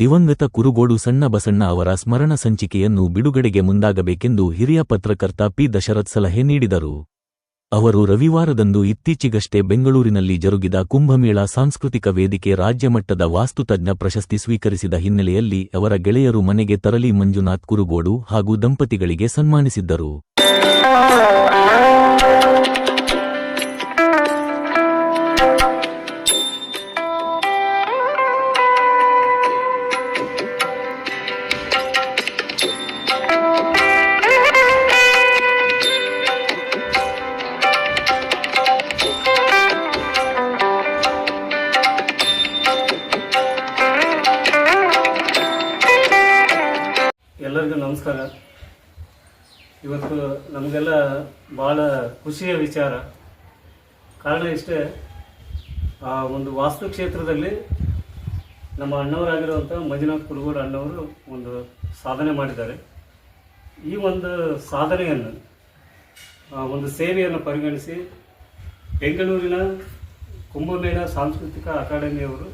ದಿವಂಗತ ಕುರುಗೋಡು ಸಣ್ಣ ಬಸಣ್ಣ ಅವರ ಸ್ಮರಣ ಸಂಚಿಕೆಯನ್ನು ಬಿಡುಗಡೆಗೆ ಮುಂದಾಗಬೇಕೆಂದು ಹಿರಿಯ ಪತ್ರಕರ್ತ ಪಿ. ದಶರಥ್ ಸಲಹೆ ನೀಡಿದರು. ಅವರು ರವಿವಾರದಂದು ಇತ್ತೀಚೆಗಷ್ಟೇ ಬೆಂಗಳೂರಿನಲ್ಲಿ ಜರುಗಿದ ಕುಂಭಮೇಳ ಸಾಂಸ್ಕೃತಿಕ ವೇದಿಕೆ ರಾಜ್ಯಮಟ್ಟದ ವಾಸ್ತುತಜ್ಞ ಪ್ರಶಸ್ತಿ ಸ್ವೀಕರಿಸಿದ ಹಿನ್ನೆಲೆಯಲ್ಲಿ ಅವರ ಗೆಳೆಯರು ಮನೆಗೆ ತರಲಿ ಮಂಜುನಾಥ್ ಕುರುಗೋಡು ಹಾಗೂ ದಂಪತಿಗಳಿಗೆ ಸನ್ಮಾನಿಸಿದ್ದರು. ಖುಷಿಯ ವಿಚಾರ. ಕಾರಣ ಇಷ್ಟೇ, ಆ ಒಂದು ವಾಸ್ತು ಕ್ಷೇತ್ರದಲ್ಲಿ ನಮ್ಮ ಅಣ್ಣವರಾಗಿರುವಂಥ ಮಂಜುನಾಥ್ ಕುರುಗೂರು ಅಣ್ಣವರು ಒಂದು ಸಾಧನೆ ಮಾಡಿದ್ದಾರೆ. ಈ ಒಂದು ಸಾಧನೆಯನ್ನು ಒಂದು ಸೇವೆಯನ್ನು ಪರಿಗಣಿಸಿ ಬೆಂಗಳೂರಿನ ಕುಂಭಮೇಳ ಸಾಂಸ್ಕೃತಿಕ ಅಕಾಡೆಮಿಯವರು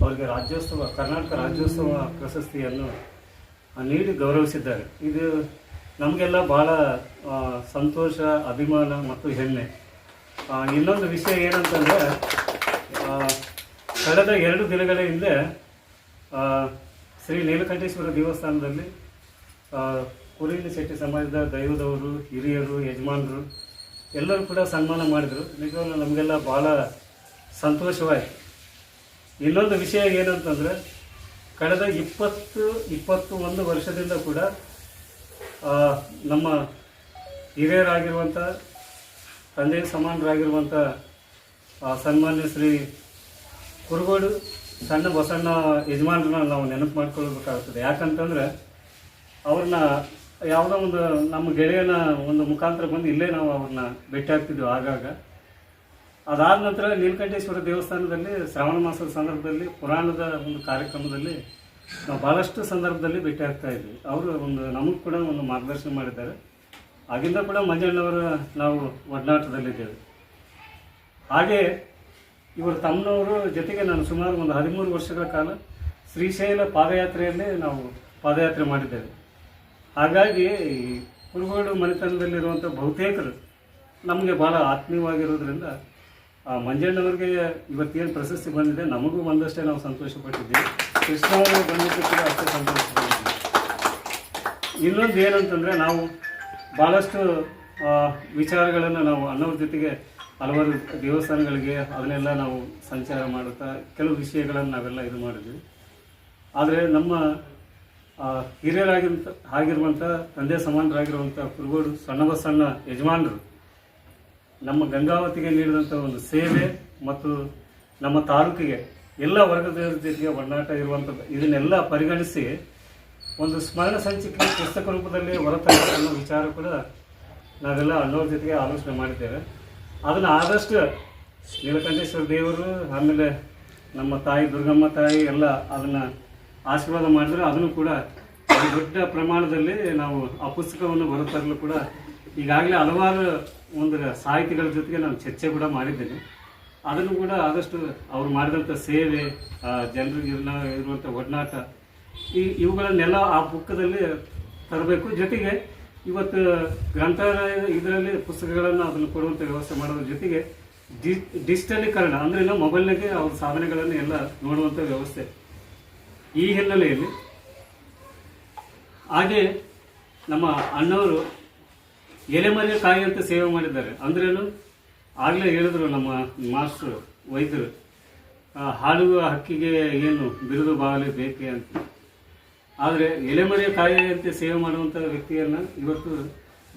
ಅವರಿಗೆ ರಾಜ್ಯೋತ್ಸವ, ಕರ್ನಾಟಕ ರಾಜ್ಯೋತ್ಸವ ಪ್ರಶಸ್ತಿಯನ್ನು ನೀಡಿ ಗೌರವಿಸಿದ್ದಾರೆ. ಇದು ನಮಗೆಲ್ಲ ಭಾಳ ಸಂತೋಷ, ಅಭಿಮಾನ ಮತ್ತು ಹೆಮ್ಮೆ. ಇನ್ನೊಂದು ವಿಷಯ ಏನಂತಂದರೆ ಕಳೆದ ಎರಡು ದಿನಗಳ ಹಿಂದೆ ಶ್ರೀ ನೀಲಕಂಠೇಶ್ವರ ದೇವಸ್ಥಾನದಲ್ಲಿ ಕುರಿನ ಶೆಟ್ಟಿ ಸಮಾಜದ ದೈವದವರು, ಹಿರಿಯರು, ಯಜಮಾನರು, ಎಲ್ಲರೂ ಕೂಡ ಸನ್ಮಾನ ಮಾಡಿದರು. ನಿಜವಾಗ್ಲೂ ನಮಗೆಲ್ಲ ಭಾಳ ಸಂತೋಷವಾಯಿತು. ಇನ್ನೊಂದು ವಿಷಯ ಏನಂತಂದರೆ, ಕಳೆದ ಇಪ್ಪತ್ತು ಇಪ್ಪತ್ತು ಒಂದು ವರ್ಷದಿಂದ ಕೂಡ ನಮ್ಮ ಹಿರಿಯರಾಗಿರುವಂಥ ತಂದೆ ಸಮಾನರಾಗಿರುವಂಥ ಸನ್ಮಾನ್ಯ ಶ್ರೀ ಕುರುಗೋಡು ಸಣ್ಣ ಬಸಣ್ಣ ಯಜಮಾನ್ರನ್ನ ನಾವು ನೆನಪು ಮಾಡ್ಕೊಳ್ಬೇಕಾಗ್ತದೆ. ಯಾಕಂತಂದ್ರೆ, ಅವ್ರನ್ನ ಯಾವುದೋ ಒಂದು ನಮ್ಮ ಗೆಳೆಯನ ಒಂದು ಮುಖಾಂತರ ಬಂದು ಇಲ್ಲೇ ನಾವು ಅವ್ರನ್ನ ಭೇಟಿ ಆಗ್ತಿದ್ವಿ ಆಗಾಗ. ಅದಾದ ನಂತರ ನೀಲಕಂಠೇಶ್ವರ ದೇವಸ್ಥಾನದಲ್ಲಿ ಶ್ರಾವಣ ಮಾಸದ ಸಂದರ್ಭದಲ್ಲಿ ಪುರಾಣದ ಒಂದು ಕಾರ್ಯಕ್ರಮದಲ್ಲಿ ನಾವು ಭಾಳಷ್ಟು ಸಂದರ್ಭದಲ್ಲಿ ಭೇಟಿ ಆಗ್ತಾ ಇದ್ವಿ. ಅವರು ಒಂದು ನಮಗೆ ಕೂಡ ಒಂದು ಮಾರ್ಗದರ್ಶನ ಮಾಡಿದ್ದಾರೆ. ಆಗಿಂದ ಕೂಡ ಮಂಜಣ್ಣವರ ನಾವು ಒಡನಾಟದಲ್ಲಿದ್ದೇವೆ. ಹಾಗೆ ಇವರು ತಮ್ಮನವರು ಜೊತೆಗೆ ನಾನು ಸುಮಾರು ಒಂದು ಹದಿಮೂರು ವರ್ಷಗಳ ಕಾಲ ಶ್ರೀಶೈಲ ಪಾದಯಾತ್ರೆಯಲ್ಲೇ ನಾವು ಪಾದಯಾತ್ರೆ ಮಾಡಿದ್ದೇವೆ. ಹಾಗಾಗಿ ಈ ಕುರುಗೋಡು ಮನೆತನದಲ್ಲಿರುವಂಥ ಬಹುತೇಕರು ನಮಗೆ ಭಾಳ ಆತ್ಮೀಯವಾಗಿರೋದ್ರಿಂದ ಆ ಮಂಜಣ್ಣವ್ರಿಗೆ ಇವತ್ತೇನು ಪ್ರಶಸ್ತಿ ಬಂದಿದೆ ನಮಗೂ ಒಂದಷ್ಟೇ ನಾವು ಸಂತೋಷಪಟ್ಟಿದ್ದೀವಿ. ಕೃಷ್ಣ ಅವರು ಬಂದಿದ್ದು ಅಷ್ಟೇ ಇನ್ನೊಂದು ಏನಂತಂದರೆ ನಾವು ಭಾಳಷ್ಟು ವಿಚಾರಗಳನ್ನು ನಾವು ಅನ್ನೋರ ಜೊತೆಗೆ ಹಲವಾರು ದೇವಸ್ಥಾನಗಳಿಗೆ ಅದನ್ನೆಲ್ಲ ನಾವು ಸಂಚಾರ ಮಾಡುತ್ತಾ ಕೆಲವು ವಿಷಯಗಳನ್ನು ನಾವೆಲ್ಲ ಇದು ಮಾಡಿದ್ವಿ. ಆದರೆ ನಮ್ಮ ಹಿರಿಯರಾಗಿಂತ ಆಗಿರುವಂಥ ತಂದೆ ಸಮಾನರಾಗಿರುವಂಥ ಕುರುಗೋಡು ಸಣ್ಣ ಬಸಣ್ಣ ಯಜಮಾನರು ನಮ್ಮ ಗಂಗಾವತಿಗೆ ನೀಡಿದಂಥ ಒಂದು ಸೇವೆ ಮತ್ತು ನಮ್ಮ ತಾಲೂಕಿಗೆ ಎಲ್ಲ ವರ್ಗದವರ ಜೊತೆಗೆ ಒಡನಾಟ ಇರುವಂಥದ್ದು. ಇದನ್ನೆಲ್ಲ ಪರಿಗಣಿಸಿ ಒಂದು ಸ್ಮರಣ ಸಂಚಿಕೆ ಪುಸ್ತಕ ರೂಪದಲ್ಲಿ ಹೊರತರಬೇಕು ವಿಚಾರ ಕೂಡ ನಾವೆಲ್ಲ ಅಣ್ಣವ್ರ ಜೊತೆಗೆ ಆಲೋಚನೆ ಮಾಡಿದ್ದೇವೆ. ಅದನ್ನು ಆದಷ್ಟು ನೀಲಕಂಠೇಶ್ವರ ದೇವರು, ಆಮೇಲೆ ನಮ್ಮ ತಾಯಿ ದುರ್ಗಮ್ಮ ತಾಯಿ ಎಲ್ಲ ಅದನ್ನು ಆಶೀರ್ವಾದ ಮಾಡಿದ್ರೆ. ಅದನ್ನು ಕೂಡ ದೊಡ್ಡ ಪ್ರಮಾಣದಲ್ಲಿ ನಾವು ಆ ಪುಸ್ತಕವನ್ನು ಹೊರತರಲು ಕೂಡ ಈಗಾಗಲೇ ಹಲವಾರು ಒಂದು ಸಾಹಿತಿಗಳ ಜೊತೆಗೆ ನಾನು ಚರ್ಚೆ ಕೂಡ ಮಾಡಿದ್ದೇನೆ. ಅದನ್ನು ಕೂಡ ಆದಷ್ಟು ಅವ್ರು ಮಾಡಿದಂಥ ಸೇವೆ, ಆ, ಜನರಿಗೆ ಇರ್ನ- ಇರುವಂಥ ಒಡನಾಟ, ಈ ಇವುಗಳನ್ನೆಲ್ಲ ಆ ಪುಕ್ಕದಲ್ಲಿ ತರಬೇಕು. ಜೊತೆಗೆ ಇವತ್ತು ಗ್ರಂಥಾಲಯ ಇದರಲ್ಲಿ ಪುಸ್ತಕಗಳನ್ನು ಅದನ್ನು ಕೊಡುವಂಥ ವ್ಯವಸ್ಥೆ ಮಾಡೋದ್ರ ಜೊತೆಗೆ ಡಿ, ಡಿಜಿಟಲೀಕರಣ ಅಂದರೆ ಇನ್ನು ಮೊಬೈಲ್ನಾಗೆ ಅವ್ರ ಸಾಧನೆಗಳನ್ನು ಎಲ್ಲ ನೋಡುವಂಥ ವ್ಯವಸ್ಥೆ ಈ ಹಿನ್ನೆಲೆಯಲ್ಲಿ. ಹಾಗೆ ನಮ್ಮ ಅಣ್ಣವರು ಎಲೆಮರೆ ಕಾಯಿ ಅಂತ ಸೇವೆ ಮಾಡಿದ್ದಾರೆ. ಅಂದ್ರೇನು? ಆಗಲೇ ಹೇಳಿದ್ರು ನಮ್ಮ ಮಾಸ್ಟ್ರು, ವೈದ್ಯರು ಹಾಡುವ ಹಕ್ಕಿಗೆ ಏನು ಬಿರುದು ಬಾಗಲೇ ಬೇಕೆ ಅಂತ. ಆದರೆ ಎಲೆಮರೆ ಕಾಯಿಲೆಯಂತೆ ಸೇವೆ ಮಾಡುವಂಥ ವ್ಯಕ್ತಿಯನ್ನು ಇವತ್ತು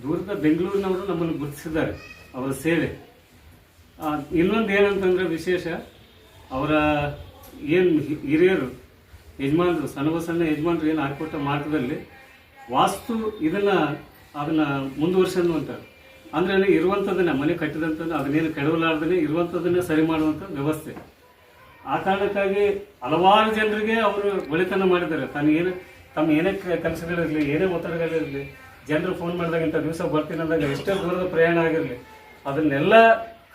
ದೂರದ ಬೆಂಗಳೂರಿನವರು ನಮ್ಮನ್ನು ಗುರುತಿಸಿದ್ದಾರೆ, ಅವರ ಸೇವೆ. ಇನ್ನೊಂದು ಏನಂತಂದ್ರೆ ವಿಶೇಷ, ಅವರ ಏನು ಹಿರಿಯರು, ಯಜಮಾನರು ಸಣ್ಣ ಸಣ್ಣ ಯಜಮಾನರು ಏನು ಹಾಕಿಕೊಟ್ಟ ಮಾರ್ಗದಲ್ಲಿ ವಾಸ್ತು ಇದನ್ನ ಅದನ್ನ ಮುಂದುವರ್ಸನ್ನು ಅಂತಾರೆ ಅಂದ್ರೆ ಇರುವಂಥದ್ದನ್ನ ಮನೆ ಕಟ್ಟಿದಂಥದ್ದು ಅದನ್ನೇನು ಕೆಡವಲಾರ್ದೇ ಇರುವಂಥದ್ದನ್ನೇ ಸರಿ ಮಾಡುವಂಥ ವ್ಯವಸ್ಥೆ. ಆ ಕಾರಣಕ್ಕಾಗಿ ಹಲವಾರು ಜನರಿಗೆ ಅವರು ಒಳಿತನ ಮಾಡಿದ್ದಾರೆ. ತಾನು ಏನು, ತಮ್ಮ ಏನೇ ಕೆಲಸಗಳಿರಲಿ ಏನೇ ಒತ್ತಡಗಳಿರಲಿ ಜನರು ಫೋನ್ ಮಾಡಿದಾಗ ಇಂಥ ದಿವಸ ಬರ್ತೀನಿ ಅಂದಾಗ ಎಷ್ಟೇ ದೂರದ ಪ್ರಯಾಣ ಆಗಿರಲಿ, ಅದನ್ನೆಲ್ಲ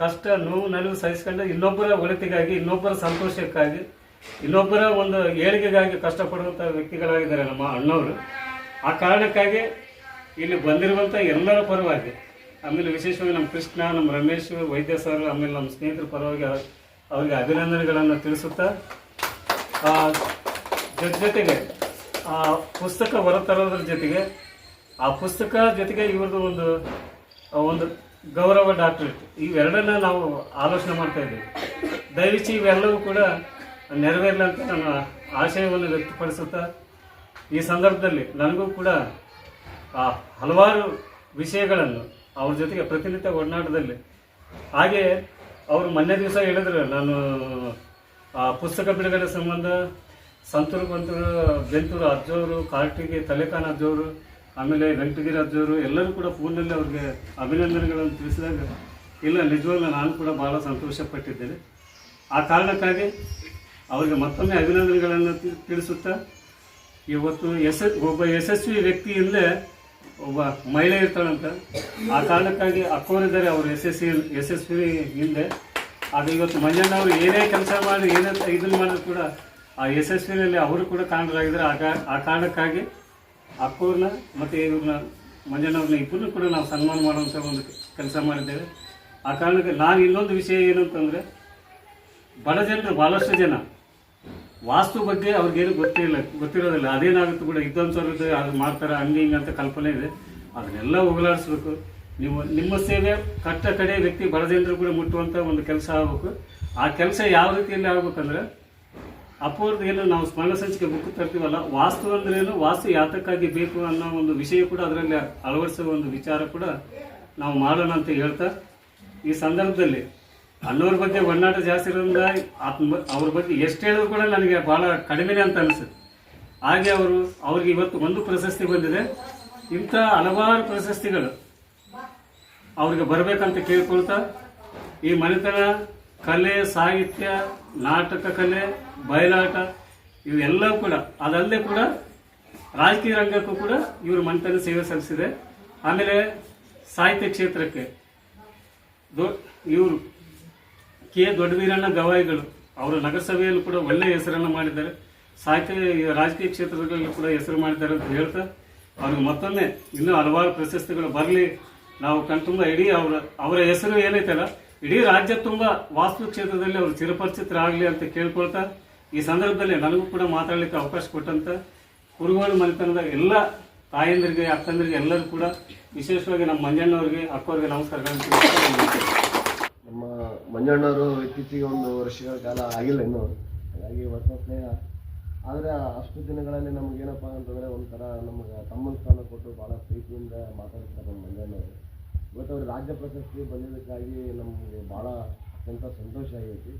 ಕಷ್ಟ, ನೋವು, ನಲಿವು ಸಹಿಸ್ಕೊಂಡು ಇನ್ನೊಬ್ಬರ ಒಳಿತಿಗಾಗಿ, ಇನ್ನೊಬ್ಬರ ಸಂತೋಷಕ್ಕಾಗಿ, ಇನ್ನೊಬ್ಬರ ಒಂದು ಏಳಿಗೆಗಾಗಿ ಕಷ್ಟಪಡುವಂಥ ವ್ಯಕ್ತಿಗಳಾಗಿದ್ದಾರೆ ನಮ್ಮ ಅಣ್ಣವರು. ಆ ಕಾರಣಕ್ಕಾಗಿ ಇಲ್ಲಿ ಬಂದಿರುವಂಥ ಎಲ್ಲರ ಪರವಾಗಿ ಆಮೇಲೆ ವಿಶೇಷವಾಗಿ ನಮ್ಮ ಕೃಷ್ಣ, ನಮ್ಮ ರಮೇಶ್, ವೈದ್ಯ ಸರ್, ಆಮೇಲೆ ನಮ್ಮ ಸ್ನೇಹಿತರ ಪರವಾಗಿ ಅವ್ರ- ಅವರಿಗೆ ಅಭಿನಂದನೆಗಳನ್ನು ತಿಳಿಸುತ್ತಾ ಜೊತೆ ಜೊತೆಗೆ, ಆ, ಪುಸ್ತಕ ಹೊರತರೋದ್ರ ಜೊತೆಗೆ, ಆ ಪುಸ್ತಕ ಜೊತೆಗೆ ಇವ್ರದ್ದು ಒಂದು ಒಂದು ಗೌರವ ಡಾಕ್ಟರೇಟ್. ಇವೆರಡನ್ನ ನಾವು ಆಲೋಚನೆ ಮಾಡ್ತಾ ಇದ್ದೀವಿ. ದಯವಿಟ್ಟು ಇವೆಲ್ಲವೂ ಕೂಡ ನೆರವೇರಲಿ ಅಂತ ನನ್ನ ಆಶಯವನ್ನು ವ್ಯಕ್ತಪಡಿಸುತ್ತಾ, ಈ ಸಂದರ್ಭದಲ್ಲಿ ನನಗೂ ಕೂಡ, ಆ, ಹಲವಾರು ವಿಷಯಗಳನ್ನು ಅವ್ರ ಜೊತೆಗೆ ಪ್ರತಿನಿತ್ಯ ಒಡನಾಟದಲ್ಲಿ. ಹಾಗೆ ಅವರು ಮೊನ್ನೆ ದಿವಸ ಹೇಳಿದ್ರು, ನಾನು ಆ ಪುಸ್ತಕ ಬಿಡುಗಡೆ ಸಂಬಂಧ ಸಂತೂರು ಬಂತೂರು, ಬೆಂತೂರು ಅಜ್ಜವರು ಕಾರ್ಟಿಗೆ ತಲೆಖಾನ್ ಅಜ್ಜವರು ಆಮೇಲೆ ವೆಂಕಟಗಿರಿ ಅಜ್ಜವರು ಎಲ್ಲರೂ ಕೂಡ ಫೋನಲ್ಲಿ ಅವ್ರಿಗೆ ಅಭಿನಂದನೆಗಳನ್ನು ತಿಳಿಸಿದಾಗ, ಇಲ್ಲ, ನಿಜವಾಗ್ಲೂ ನಾನು ಕೂಡ ಭಾಳ ಸಂತೋಷಪಟ್ಟಿದ್ದೇನೆ. ಆ ಕಾರಣಕ್ಕಾಗಿ ಅವರಿಗೆ ಮತ್ತೊಮ್ಮೆ ಅಭಿನಂದನೆಗಳನ್ನು ತಿಳಿಸುತ್ತಾ, ಇವತ್ತು ಯಶ ಒಬ್ಬ ಯಶಸ್ವಿ ವ್ಯಕ್ತಿಯಿಂದಲೇ ಒಬ್ಬ ಮಹಿಳೆ ಇರ್ತಾಳಂತ ಆ ಕಾರಣಕ್ಕಾಗಿ ಅಕ್ಕೋರಿದ್ದಾರೆ ಅವರು ಯಶಸ್ವಿ ಯಶಸ್ವಿ ಹಿಂದೆ. ಅದು ಇವತ್ತು ಮಂಜಣ್ಣ ಅವರು ಏನೇ ಕೆಲಸ ಮಾಡಿ, ಏನೇ ಇದನ್ನು ಮಾಡಿದ್ರು ಕೂಡ ಆ ಯಶಸ್ವಿನಲ್ಲಿ ಅವರು ಕೂಡ ಕಾರಣರಾಗಿದ್ದಾರೆ. ಆ ಆ ಕಾರಣಕ್ಕಾಗಿ ಅಕ್ಕೋರ್ನ ಮತ್ತು ಇವ್ರನ್ನ ಮಂಜಾನವ್ರನ್ನ ಇಬ್ಬರನ್ನು ಕೂಡ ನಾವು ಸನ್ಮಾನ ಮಾಡುವಂಥ ಒಂದು ಕೆಲಸ ಮಾಡಿದ್ದೇವೆ. ಆ ಕಾರಣಕ್ಕೆ ನಾನು ಇನ್ನೊಂದು ವಿಷಯ ಏನು ಅಂತಂದರೆ, ಬಡ ಜನರು ಭಾಳಷ್ಟು ಜನ ವಾಸ್ತು ಬಗ್ಗೆ ಅವ್ರಿಗೇನು ಗೊತ್ತಿಲ್ಲ ಗೊತ್ತಿರೋದಿಲ್ಲ. ಅದೇನಾಗುತ್ತೆ ಕೂಡ ಇದ್ದಂಥವ್ರದ್ದು ಅದು ಮಾಡ್ತಾರೆ, ಹಂಗೆ ಹಿಂಗೆ ಅಂತ ಕಲ್ಪನೆ ಇದೆ. ಅದನ್ನೆಲ್ಲ ಹೋಗಲಾಡಿಸ್ಬೇಕು. ನೀವು, ನಿಮ್ಮ ಸೇವೆ ಕಟ್ಟ ಕಡೆ ವ್ಯಕ್ತಿ ಬಡ ಕೂಡ ಮುಟ್ಟುವಂಥ ಒಂದು ಕೆಲಸ ಆಗಬೇಕು. ಆ ಕೆಲಸ ಯಾವ ರೀತಿಯಲ್ಲಿ ಆಗ್ಬೇಕಂದ್ರೆ ಅಪೂರ್ದ ಏನು ನಾವು ಸ್ಮರಣ ಸಂಚಿಕೆ ಬುಕ್ ತರ್ತೀವಲ್ಲ, ವಾಸ್ತು ಅಂದ್ರೇನು, ವಾಸ್ತು ಯಾತಕ್ಕಾಗಿ ಬೇಕು ಅನ್ನೋ ಒಂದು ವಿಷಯ ಕೂಡ ಅದರಲ್ಲಿ ಅಳವಡಿಸೋ ಒಂದು ವಿಚಾರ ಕೂಡ ನಾವು ಮಾಡೋಣ ಅಂತ ಹೇಳ್ತಾ, ಈ ಸಂದರ್ಭದಲ್ಲಿ ಅಣ್ಣವ್ರ ಬಗ್ಗೆ ಒಡನಾಟ ಜಾಸ್ತಿ ಇರೋದ್ರಿಂದ ಆತ್ಮ, ಅವ್ರ ಬಗ್ಗೆ ಎಷ್ಟು ಹೇಳಿದ್ರು ಕೂಡ ನನಗೆ ಬಹಳ ಕಡಿಮೆನೆ ಅಂತ ಅನಿಸುತ್ತೆ. ಹಾಗೆ ಅವರು, ಅವ್ರಿಗೆ ಇವತ್ತು ಒಂದು ಪ್ರಶಸ್ತಿ ಬಂದಿದೆ. ಇಂಥ ಹಲವಾರು ಪ್ರಶಸ್ತಿಗಳು ಅವ್ರಿಗೆ ಬರಬೇಕಂತ ಕೇಳ್ಕೊಳ್ತಾ, ಈ ಮನೆತನ, ಕಲೆ, ಸಾಹಿತ್ಯ, ನಾಟಕ ಕಲೆ, ಬಯಲಾಟ, ಇವೆಲ್ಲ ಕೂಡ, ಅದಲ್ಲದೆ ಕೂಡ ರಾಜಕೀಯ ರಂಗಕ್ಕೂ ಕೂಡ ಇವರು ಮನೆತನ ಸೇವೆ ಸಲ್ಲಿಸಿದೆ. ಆಮೇಲೆ ಸಾಹಿತ್ಯ ಕ್ಷೇತ್ರಕ್ಕೆ, ದೊ ಇವರು ಕೆ ದೊಡ್ಡವೀರಣ್ಣ ಗವಾಯಿಗಳು. ಅವರು ನಗರಸಭೆಯಲ್ಲೂ ಕೂಡ ಒಳ್ಳೆಯ ಹೆಸರನ್ನು ಮಾಡಿದ್ದಾರೆ. ಸಾಹಿತ್ಯ, ರಾಜಕೀಯ ಕ್ಷೇತ್ರಗಳಲ್ಲೂ ಕೂಡ ಹೆಸರು ಮಾಡಿದ್ದಾರೆ ಅಂತ ಹೇಳ್ತಾ, ಅವ್ರಿಗೆ ಮತ್ತೊಮ್ಮೆ ಇನ್ನೂ ಹಲವಾರು ಪ್ರಶಸ್ತಿಗಳು ಬರಲಿ. ನಾವು ಕಣ್ತುಂಬ ಇಡೀ ಅವರ ಅವರ ಹೆಸರು ಏನೈತಲ್ಲ, ಇಡೀ ರಾಜ್ಯ ತುಂಬ ವಾಸ್ತು ಕ್ಷೇತ್ರದಲ್ಲಿ ಅವರು ಚಿರಪರಿಚಿತರಾಗಲಿ ಅಂತ ಕೇಳ್ಕೊಳ್ತಾ, ಈ ಸಂದರ್ಭದಲ್ಲಿ ನನಗೂ ಕೂಡ ಮಾತಾಡಲಿಕ್ಕೆ ಅವಕಾಶ ಕೊಟ್ಟಂತ ಕುರುಗೋಡು ಮನೆತನದ ಎಲ್ಲ ತಾಯಂದಿರಿಗೆ, ಅಕ್ಕಂದ್ರಿಗೆ ಎಲ್ಲರೂ ಕೂಡ ವಿಶೇಷವಾಗಿ ನಮ್ಮ ಮಂಜಣ್ಣವ್ರಿಗೆ ಅಕ್ಕವ್ರಿಗೆ ನಮಸ್ಕಾರಗಳನ್ನು ತಿಳಿಸ್ತಾ ನಾನು ಮುಗಿಸ್ತೇನೆ. ನಮ್ಮ ಮಂಜಣ್ಣವರು ಇತ್ತೀಚೆಗೆ ಒಂದು ವರ್ಷಗಳ ಕಾಲ ಆಗಿಲ್ಲ ಇನ್ನು. ಹಾಗಾಗಿ ಹೊಸ ಸ್ನೇಹ ಆದರೆ ಅಷ್ಟು ದಿನಗಳಲ್ಲಿ ನಮಗೇನಪ್ಪ ಅಂತಂದರೆ ಒಂಥರ ನಮಗೆ ತಮ್ಮನ ಸ್ಥಾನ ಕೊಟ್ಟು ಭಾಳ ಪ್ರೀತಿಯಿಂದ ಮಾತಾಡ್ತಾರೆ ನಮ್ಮ ಮಂಜಣ್ಣವರು. ಇವತ್ತು ಅವ್ರು ರಾಜ್ಯ ಪ್ರಶಸ್ತಿ ಬಂದಿದ್ದಕ್ಕಾಗಿ ನಮಗೆ ಭಾಳ ಅತ್ಯಂತ ಸಂತೋಷ ಆಗೈತಿ.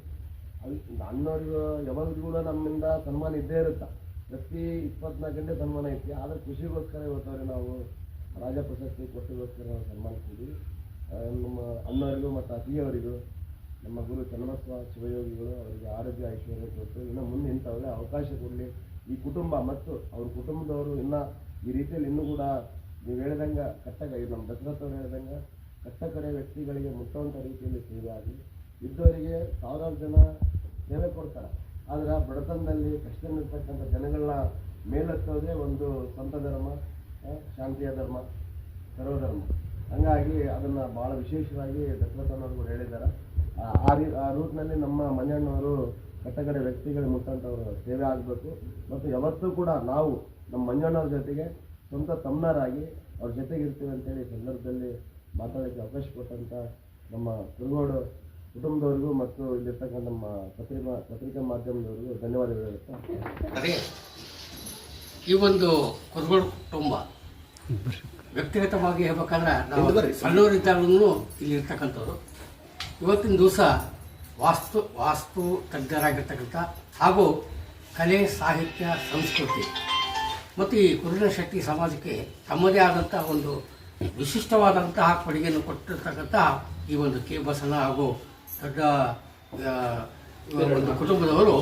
ಅಲ್ಲಿ ಅಣ್ಣವ್ರಿಗೂ ಯಾವಾಗಲೂ ಕೂಡ ನಮ್ಮಿಂದ ಸನ್ಮಾನ ಇದ್ದೇ ಇರುತ್ತೆ. ಪ್ರತಿ ಇಪ್ಪತ್ನಾಲ್ಕು ಗಂಟೆ ಸನ್ಮಾನ ಐತಿ. ಆದರೆ ಖುಷಿಗೋಸ್ಕರ ಇವತ್ತವ್ರೆ ನಾವು ರಾಜ್ಯ ಪ್ರಶಸ್ತಿ ಕೊಟ್ಟಿಗೋಸ್ಕರ ನಾವು ಸನ್ಮಾನಿಸಿದ್ವಿ ನಮ್ಮ ಅಣ್ಣವರಿಗೂ ಮತ್ತು ಅತಿಯವರಿಗೂ ನಮ್ಮ ಗುರು ಚನ್ನಬಸವ ಶಿವಯೋಗಿಗಳು ಅವರಿಗೆ ಆರೋಗ್ಯ ಐಶ್ವರ್ಯ ಕೊಟ್ಟು ಇನ್ನು ಮುಂದೆ ಇಂಥ ಅವಕಾಶ ಕೊಡಲಿ. ಈ ಕುಟುಂಬ ಮತ್ತು ಅವ್ರ ಕುಟುಂಬದವರು ಇನ್ನು ಈ ರೀತಿಯಲ್ಲಿ ಇನ್ನೂ ಕೂಡ ನೀವು ಹೇಳ್ದಂಗೆ ಕಟ್ಟಕ ನಮ್ಮ ದಶರಥ ಹೇಳ್ದಂಗೆ ಕಟ್ಟಕಡೆ ವ್ಯಕ್ತಿಗಳಿಗೆ ಮುಟ್ಟುವಂಥ ರೀತಿಯಲ್ಲಿ ಸೇವೆ ಆಗಲಿ. ಇದ್ದವರಿಗೆ ಸಾವಿರಾರು ಜನ ಸೇವೆ ಕೊಡ್ತಾರೆ. ಆದರೆ ಬಡತನದಲ್ಲಿ ಕಷ್ಟದಲ್ಲಿರ್ತಕ್ಕಂಥ ಜನಗಳನ್ನ ಮೇಲೆತ್ತೋದೇ ಒಂದು ಸ್ವಂತ ಧರ್ಮ ಶಾಂತಿಯ ಧರ್ಮ, ಸರ್ವಧರ್ಮ. ಹಂಗಾಗಿ ಅದನ್ನು ಭಾಳ ವಿಶೇಷವಾಗಿ ದಶರಥನವರು ಕೂಡ ಹೇಳಿದ್ದಾರೆ ಆ- ಆ ರೀ ಆ ರೂಟ್ನಲ್ಲಿ ನಮ್ಮ ಮನೆಯಣ್ಣವರು ಕಟ್ಟಗಡೆ ವ್ಯಕ್ತಿಗಳ ಮುಟ್ಟಂಥವ್ರು ಸೇವೆ ಆಗಬೇಕು. ಮತ್ತು ಯಾವತ್ತೂ ಕೂಡ ನಾವು ನಮ್ಮ ಮಂಜಣ್ಣವ್ರ ಜೊತೆಗೆ ಸ್ವಂತ ತಮ್ಮನರಾಗಿ ಅವ್ರ ಜೊತೆಗೆ ಇರ್ತೀವಿ ಅಂತೇಳಿ ಸಂದರ್ಭದಲ್ಲಿ ಮಾತಾಡೋಕ್ಕೆ ಅವಕಾಶ ಕೊಟ್ಟಂಥ ನಮ್ಮ ಕುರುಗೋಡು ಕುಟುಂಬದವ್ರಿಗೂ ಮತ್ತು ಇಲ್ಲಿರ್ತಕ್ಕಂಥ ನಮ್ಮ ಪತ್ರಿಕಾ ಪತ್ರಿಕಾ ಮಾಧ್ಯಮದವ್ರಿಗೂ ಧನ್ಯವಾದಗಳು ಹೇಳುತ್ತಾ. ಅದೇ ಈ ಒಂದು ಕುರುಗೋಡು ಕುಟುಂಬ ವ್ಯಕ್ತಿಗತವಾಗಿ ಹೇಳ್ಬೇಕಂದ್ರೆ ನಾವು ಸಣ್ಣವರಿದ್ದಾಗಲೂ ಇಲ್ಲಿ ಇರ್ತಕ್ಕಂಥವ್ರು. ಇವತ್ತಿನ ದಿವಸ ವಾಸ್ತು ವಾಸ್ತು ತಜ್ಞರಾಗಿರ್ತಕ್ಕಂಥ ಹಾಗೂ ಕಲೆ ಸಾಹಿತ್ಯ ಸಂಸ್ಕೃತಿ ಮತ್ತು ಈ ಕುರುಡ ಶೆಟ್ಟಿ ಸಮಾಜಕ್ಕೆ ತಮ್ಮದೇ ಆದಂಥ ಒಂದು ವಿಶಿಷ್ಟವಾದಂತಹ ಕೊಡುಗೆಯನ್ನು ಕೊಟ್ಟಿರ್ತಕ್ಕಂಥ ಈ ಒಂದು ಕೆ ಬಸಣ್ಣ ಹಾಗೂ ದೊಡ್ಡ ಒಂದು ಕುಟುಂಬದವರು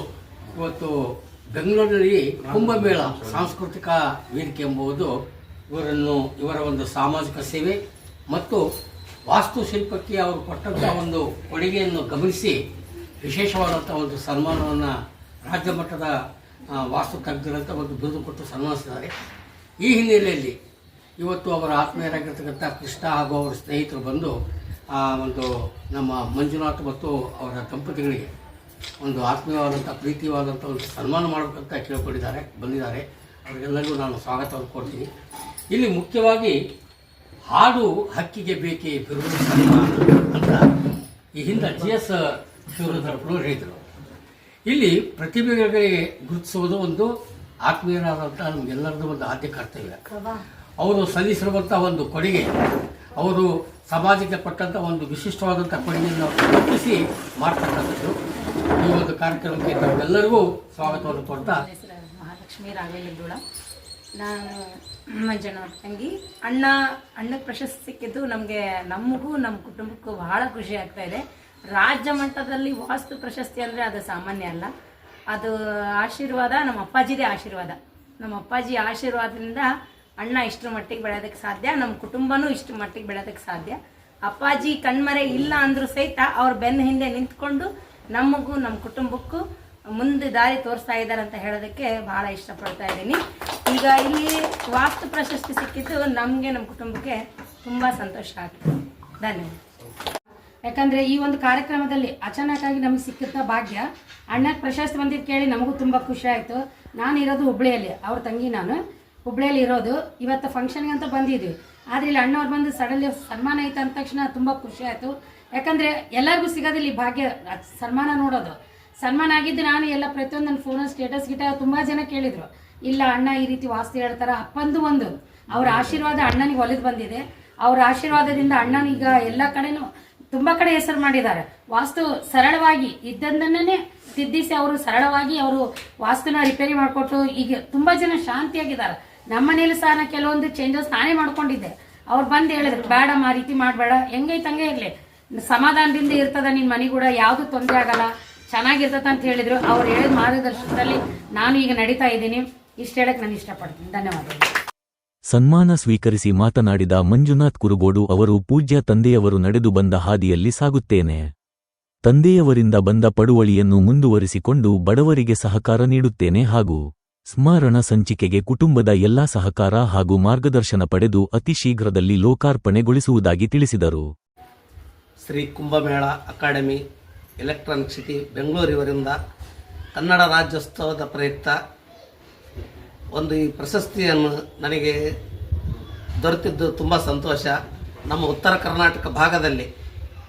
ಇವತ್ತು ಬೆಂಗಳೂರಿನಲ್ಲಿ ಕುಂಭಮೇಳ ಸಾಂಸ್ಕೃತಿಕ ವೇದಿಕೆ ಎಂಬುದು ಇವರನ್ನು ಇವರ ಒಂದು ಸಾಮಾಜಿಕ ಸೇವೆ ಮತ್ತು ವಾಸ್ತುಶಿಲ್ಪಕ್ಕೆ ಅವರು ಕೊಟ್ಟಂಥ ಒಂದು ಕೊಡುಗೆಯನ್ನು ಗಮನಿಸಿ ವಿಶೇಷವಾದಂಥ ಒಂದು ಸನ್ಮಾನವನ್ನು ರಾಜ್ಯ ಮಟ್ಟದ ವಾಸ್ತು ತಜ್ಞರಂತ ಒಂದು ಬಿರುದು ಕೊಟ್ಟು ಸನ್ಮಾನಿಸಿದ್ದಾರೆ. ಈ ಹಿನ್ನೆಲೆಯಲ್ಲಿ ಇವತ್ತು ಅವರ ಆತ್ಮೀಯರಾಗಿರ್ತಕ್ಕಂಥ ಕೃಷ್ಣ ಹಾಗೂ ಅವರ ಸ್ನೇಹಿತರು ಬಂದು, ಆ, ಒಂದು ನಮ್ಮ ಮಂಜುನಾಥ್ ಮತ್ತು ಅವರ ದಂಪತಿಗಳಿಗೆ ಒಂದು ಆತ್ಮೀಯವಾದಂಥ ಪ್ರೀತಿಯವಾದಂಥ ಒಂದು ಸನ್ಮಾನ ಮಾಡಬೇಕಂತ ಕೇಳ್ಕೊಂಡಿದ್ದಾರೆ, ಬಂದಿದ್ದಾರೆ. ಅವರಿಗೆಲ್ಲರಿಗೂ ನಾನು ಸ್ವಾಗತವನ್ನು ಕೊಡ್ತೀನಿ. ಇಲ್ಲಿ ಮುಖ್ಯವಾಗಿ ಹಾಡು ಹಕ್ಕಿಗೆ ಬೇಕೇ ಸನ್ಮಾನ ಅಂತ ಈ ಹಿಂದೆ ಜಿ ಎಸ್ ಶಿವರುದ್ರಪ್ಪರು ಹೇಳಿದರು. ಇಲ್ಲಿ ಪ್ರತಿಭೆಗಳಿಗೆ ಗುರುತಿಸುವುದು ಒಂದು ಆತ್ಮೀಯರಾದಂಥ ನಮಗೆಲ್ಲರದ್ದು ಒಂದು ಆದ್ಯ ಕರ್ತವ್ಯ. ಅವರು ಸಲ್ಲಿಸಿರುವಂಥ ಒಂದು ಕೊಡುಗೆ ಅವರು ಸಮಾಜಕ್ಕೆ ಪಟ್ಟಂಥ ಒಂದು ವಿಶಿಷ್ಟವಾದಂಥ ಕೊಡುಗೆಯನ್ನು ಗುರುತಿಸಿ ಮಾಡ್ತಕ್ಕಂಥದ್ದು. ಈ ಒಂದು ಕಾರ್ಯಕ್ರಮಕ್ಕೆ ನಮಗೆಲ್ಲರಿಗೂ ಸ್ವಾಗತವನ್ನು ಕೊಡ್ತಾ ಮಹಾಲಕ್ಷ್ಮೀ ರಾಘವೇಂದ್ರದೂಳ ನಾನು ಮಂಜಣ್ಣ ತಂಗಿ. ಅಣ್ಣ ಅಣ್ಣ ಪ್ರಶಸ್ತಿ ಸಿಕ್ಕಿದ್ದು ನಮಗೆ ನಮಗೂ ನಮ್ಮ ಕುಟುಂಬಕ್ಕೂ ಬಹಳ ಖುಷಿ ಆಗ್ತಾ ಇದೆ. ರಾಜ್ಯ ಮಟ್ಟದಲ್ಲಿ ವಾಸ್ತು ಪ್ರಶಸ್ತಿ ಅಂದರೆ ಅದು ಸಾಮಾನ್ಯ ಅಲ್ಲ. ಅದು ಆಶೀರ್ವಾದ, ನಮ್ಮ ಅಪ್ಪಾಜಿದೇ ಆಶೀರ್ವಾದ. ನಮ್ಮ ಅಪ್ಪಾಜಿ ಆಶೀರ್ವಾದದಿಂದ ಅಣ್ಣ ಇಷ್ಟರ ಮಟ್ಟಿಗೆ ಬೆಳೆಯೋದಕ್ಕೆ ಸಾಧ್ಯ, ನಮ್ಮ ಕುಟುಂಬನೂ ಇಷ್ಟು ಮಟ್ಟಿಗೆ ಬೆಳೆಯೋದಕ್ಕೆ ಸಾಧ್ಯ. ಅಪ್ಪಾಜಿ ಕಣ್ಮರೆ ಇಲ್ಲ ಅಂದರೂ ಸಹಿತ ಅವ್ರ ಬೆನ್ನ ಹಿಂದೆ ನಿಂತ್ಕೊಂಡು ನಮಗೂ, ನಮ್ಮ ಕುಟುಂಬಕ್ಕೂ ಮುಂದೆ ದಾರಿ ತೋರಿಸ್ತಾ ಇದ್ದಾರೆ ಅಂತ ಹೇಳೋದಕ್ಕೆ ಬಹಳ ಇಷ್ಟಪಡ್ತಾ ಇದ್ದೀನಿ. ಈಗ ಇಲ್ಲಿ ವಾಸ್ತು ಪ್ರಶಸ್ತಿ ಸಿಕ್ಕಿದ್ದು ನಮಗೆ ನಮ್ಮ ಕುಟುಂಬಕ್ಕೆ ತುಂಬ ಸಂತೋಷ ಆಗ್ತದೆ. ಧನ್ಯವಾದ. ಯಾಕಂದರೆ ಈ ಒಂದು ಕಾರ್ಯಕ್ರಮದಲ್ಲಿ ಅಚಾನಕ್ಕಾಗಿ ನಮಗೆ ಸಿಕ್ಕಿದ್ದ ಭಾಗ್ಯ ಅಣ್ಣಕ್ಕೆ ಪ್ರಶಸ್ತಿ ಬಂದಿದ್ದು ಕೇಳಿ ನಮಗೂ ತುಂಬ ಖುಷಿ ಆಯಿತು. ನಾನು ಇರೋದು ಹುಬ್ಳಿಯಲ್ಲಿ, ಅವ್ರ ತಂಗಿ ನಾನು ಹುಬ್ಳಿಯಲ್ಲಿ ಇರೋದು. ಇವತ್ತು ಫಂಕ್ಷನ್ಗೆ ಅಂತ ಬಂದಿದ್ವಿ. ಆದರೆ ಇಲ್ಲಿ ಅಣ್ಣವ್ರು ಬಂದು ಸಡನ್ಲಿ ಸನ್ಮಾನ ಆಯಿತು ಅಂದ ತಕ್ಷಣ ತುಂಬ ಖುಷಿ ಆಯಿತು. ಯಾಕಂದರೆ ಎಲ್ಲರಿಗೂ ಸಿಗೋದಿಲ್ಲ ಈ ಭಾಗ್ಯ ಸನ್ಮಾನ ನೋಡೋದು. ಸನ್ಮಾನ ಆಗಿದ್ದು ನಾನು ಎಲ್ಲ ಪ್ರತಿಯೊಂದು ನನ್ನ ಫೋನಲ್ಲಿ ಸ್ಟೇಟಸ್ ಗಿಟ ತುಂಬ ಜನ ಕೇಳಿದರು. ಇಲ್ಲ ಅಣ್ಣ, ಈ ರೀತಿ ವಾಸ್ತು ಹೇಳ್ತಾರ. ಅಪ್ಪಂದು ಒಂದು. ಅವ್ರ ಆಶೀರ್ವಾದ ಅಣ್ಣನಿಗೆ ಒಲಿದು ಬಂದಿದೆ. ಅವ್ರ ಆಶೀರ್ವಾದದಿಂದ ಅಣ್ಣನೀಗ ಎಲ್ಲ ಕಡೆನೂ ತುಂಬಾ ಕಡೆ ಹೆಸರು ಮಾಡಿದ್ದಾರೆ. ವಾಸ್ತು ಸರಳವಾಗಿ ಇದ್ದಂದನ್ನೇ ತಿದ್ದಿಸಿ ಅವರು ಸರಳವಾಗಿ ಅವರು ವಾಸ್ತುನ ರಿಪೇರಿ ಮಾಡಿಕೊಟ್ಟು ಈಗ ತುಂಬಾ ಜನ ಶಾಂತಿಯಾಗಿದ್ದಾರೆ. ನಮ್ಮ ಮನೇಲಿ ಸಹ ಕೆಲವೊಂದು ಚೇಂಜಸ್ ನಾನೇ ಮಾಡ್ಕೊಂಡಿದ್ದೆ. ಅವ್ರು ಬಂದು ಹೇಳಿದ್ರು, ಬೇಡಮ್ಮ, ಆ ರೀತಿ ಮಾಡಬೇಡ. ಹೆಂಗೈತೆ, ಹಂಗೆ ಇರಲಿ. ಸಮಾಧಾನದಿಂದ ಇರ್ತದ ನಿನ್ನ ಮನೆ ಕೂಡ, ಯಾವುದು ತೊಂದರೆ ಆಗಲ್ಲ. ಚೆನ್ನಾಗಿರ್ತದ ಅಂತ ಹೇಳಿದ್ರು. ಅವ್ರು ಹೇಳಿದ ಮಾರ್ಗದರ್ಶನದಲ್ಲಿ ನಾನು ಈಗ ನಡೀತಾ ಇದ್ದೀನಿ. ಇಷ್ಟು ಹೇಳಕ್ ನಾನು ಇಷ್ಟಪಡ್ತೀನಿ. ಧನ್ಯವಾದಗಳು. ಸನ್ಮಾನ ಸ್ವೀಕರಿಸಿ ಮಾತನಾಡಿದ ಮಂಜುನಾಥ್ ಕುರುಗೋಡು ಅವರು ಪೂಜ್ಯ ತಂದೆಯವರು ನಡೆದು ಬಂದ ಹಾದಿಯಲ್ಲಿ ಸಾಗುತ್ತೇನೆ. ತಂದೆಯವರಿಂದ ಬಂದ ಪಡುವಳಿಯನ್ನು ಮುಂದುವರಿಸಿಕೊಂಡು ಬಡವರಿಗೆ ಸಹಕಾರ ನೀಡುತ್ತೇನೆ ಹಾಗೂ ಸ್ಮರಣ ಸಂಚಿಕೆಗೆ ಕುಟುಂಬದ ಎಲ್ಲಾ ಸಹಕಾರ ಹಾಗೂ ಮಾರ್ಗದರ್ಶನ ಪಡೆದು ಅತಿ ಶೀಘ್ರದಲ್ಲಿ ಲೋಕಾರ್ಪಣೆಗೊಳಿಸುವುದಾಗಿ ತಿಳಿಸಿದರು. Shri Kumbhamela academy electronic city ಬೆಂಗಳೂರಿವರಿಂದ Kannada ರಾಜ್ಯೋತ್ಸವದ ಪ್ರಯುಕ್ತ ಒಂದು ಈ ಪ್ರಶಸ್ತಿಯನ್ನು ನನಗೆ ದೊರೆತಿದ್ದು ತುಂಬ ಸಂತೋಷ. ನಮ್ಮ ಉತ್ತರ ಕರ್ನಾಟಕ ಭಾಗದಲ್ಲಿ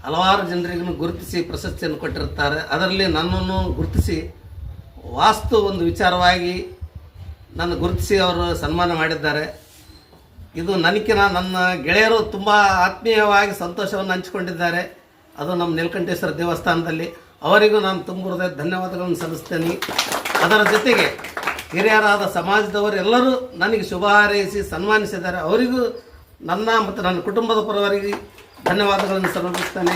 ಹಲವಾರು ಜನರಿಗೂ ಗುರುತಿಸಿ ಪ್ರಶಸ್ತಿಯನ್ನು ಕೊಟ್ಟಿರುತ್ತಾರೆ. ಅದರಲ್ಲಿ ನನ್ನನ್ನು ಗುರುತಿಸಿ ವಾಸ್ತು ಒಂದು ವಿಚಾರವಾಗಿ ನನ್ನ ಗುರುತಿಸಿ ಅವರು ಸನ್ಮಾನ ಮಾಡಿದ್ದಾರೆ. ಇದು ನನಗಿನ ನನ್ನ ಗೆಳೆಯರು ತುಂಬ ಆತ್ಮೀಯವಾಗಿ ಸಂತೋಷವನ್ನು ಹಂಚಿಕೊಂಡಿದ್ದಾರೆ. ಅದು ನಮ್ಮ ನೀಲಕಂಠೇಶ್ವರ ದೇವಸ್ಥಾನದಲ್ಲಿ. ಅವರಿಗೂ ನಾನು ತುಂಬ ಹೃದಯ ಧನ್ಯವಾದಗಳನ್ನು ಸಲ್ಲಿಸ್ತೇನೆ. ಅದರ ಜೊತೆಗೆ ಹಿರಿಯರಾದ ಸಮಾಜದವರು ಎಲ್ಲರೂ ನನಗೆ ಶುಭ ಹಾರೈಸಿ ಸನ್ಮಾನಿಸಿದ್ದಾರೆ ಅವರಿಗೂ ನನ್ನ ಮತ್ತು ನನ್ನ ಕುಟುಂಬದ ಪರವರಿಗೆ ಧನ್ಯವಾದಗಳನ್ನು ಸಮರ್ಪಿಸ್ತೇನೆ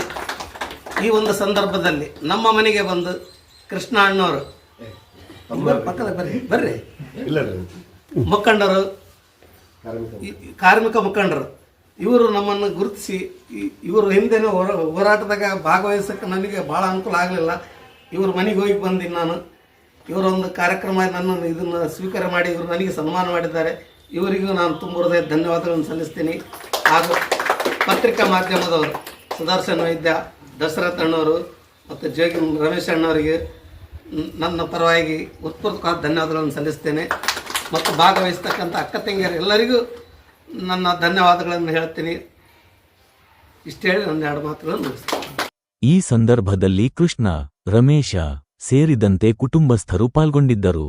ಈ ಒಂದು ಸಂದರ್ಭದಲ್ಲಿ ನಮ್ಮ ಮನೆಗೆ ಬಂದು ಕೃಷ್ಣ ಅಣ್ಣವರು. ಪಕ್ಕದ ಬರ್ರಿ ಬರ್ರಿ. ಇಲ್ಲ ಮುಖಂಡರು ಕಾರ್ಮಿಕ. ಈ- ಈ ಕಾರ್ಮಿಕ ಮುಖಂಡರು ಇವರು ನಮ್ಮನ್ನು ಗುರುತಿಸಿ ಇವರು ಹಿಂದೆನೂ ಹೋರ ಹೋರಾಟದಾಗ ಭಾಗವಹಿಸಕ್ಕೆ ನನಗೆ ಭಾಳ ಅನುಕೂಲ ಆಗಲಿಲ್ಲ. ಇವರು ಮನೆಗೆ ಹೋಗಿ ಬಂದಿನಿ ನಾನು. ಇವರೊಂದು ಕಾರ್ಯಕ್ರಮ ನನ್ನನ್ನು ಇದನ್ನು ಸ್ವೀಕಾರ ಮಾಡಿ ಇವರು ನನಗೆ ಸನ್ಮಾನ ಮಾಡಿದ್ದಾರೆ. ಇವರಿಗೂ ನಾನು ತುಂಬ ಹೃದಯ ಧನ್ಯವಾದಗಳನ್ನು ಸಲ್ಲಿಸ್ತೀನಿ. ಹಾಗೂ ಪತ್ರಿಕಾ ಮಾಧ್ಯಮದವರು, ಸುದರ್ಶನ್ ವೈದ್ಯ ದಶರಥ್ ಅಣ್ಣವರು ಮತ್ತು ಜೋಗಿ ರಮೇಶ್ ಅಣ್ಣವರಿಗೆ ನನ್ನ ಪರವಾಗಿ ಉತ್ಪೂರ್ತವಾದ ಧನ್ಯವಾದಗಳನ್ನು ಸಲ್ಲಿಸ್ತೇನೆ. ಮತ್ತು ಭಾಗವಹಿಸ್ತಕ್ಕಂಥ ಅಕ್ಕ ತಂಗಿಯರು ಎಲ್ಲರಿಗೂ ನನ್ನ ಧನ್ಯವಾದಗಳನ್ನು ಹೇಳ್ತೀನಿ. ಇಷ್ಟು ಹೇಳಿ ನನ್ನ ಎರಡು ಮಾತುಗಳನ್ನು ಮುಗಿಸ್ತೇನೆ. ಈ ಸಂದರ್ಭದಲ್ಲಿ ಕೃಷ್ಣ, ರಮೇಶ ಸೇರಿದಂತೆ ಕುಟುಂಬಸ್ಥರು ಪಾಲ್ಗೊಂಡಿದ್ದರು.